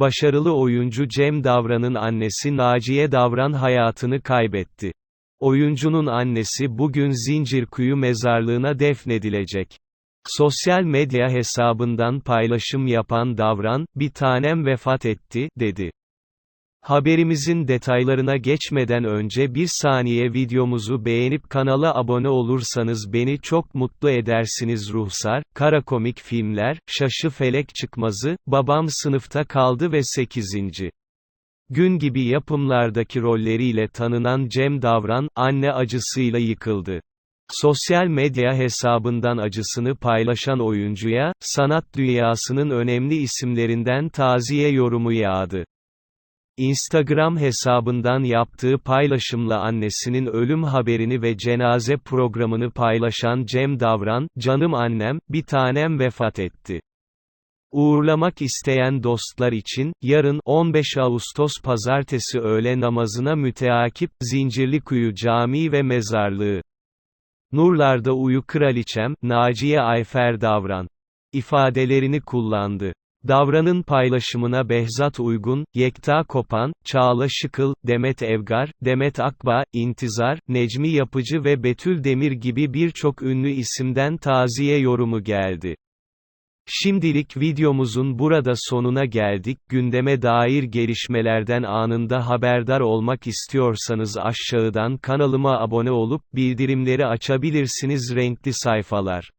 Başarılı oyuncu Cem Davran'ın annesi Naciye Davran hayatını kaybetti. Oyuncunun annesi bugün Zincirkuyu mezarlığına defnedilecek. Sosyal medya hesabından paylaşım yapan Davran, bir tanem vefat etti, dedi. Haberimizin detaylarına geçmeden önce bir saniye videomuzu beğenip kanala abone olursanız beni çok mutlu edersiniz Ruhsar, Karakomik Filmler, Şaşı Felek Çıkmazı, Babam Sınıfta Kaldı ve 8. Gün gibi yapımlardaki rolleriyle tanınan Cem Davran, anne acısıyla yıkıldı. Sosyal medya hesabından acısını paylaşan oyuncuya, sanat dünyasının önemli isimlerinden taziye yorumu yağdı. Instagram hesabından yaptığı paylaşımla annesinin ölüm haberini ve cenaze programını paylaşan Cem Davran, "Canım annem, bir tanem vefat etti. Uğurlamak isteyen dostlar için, yarın, 15 Ağustos Pazartesi öğle namazına müteakip, Zincirlikuyu Camii ve Mezarlığı. Nurlarda uyu kraliçem, Naciye Ayfer Davran. ifadelerini kullandı. Davranın paylaşımına Behzat Uygun, Yekta Kopan, Çağla Şıkıl, Demet Evgar, Demet Akba, İntizar, Necmi Yapıcı ve Betül Demir gibi birçok ünlü isimden taziye yorumu geldi. Şimdilik videomuzun burada sonuna geldik. Gündeme dair gelişmelerden anında haberdar olmak istiyorsanız aşağıdan kanalıma abone olup bildirimleri açabilirsiniz renkli sayfalar.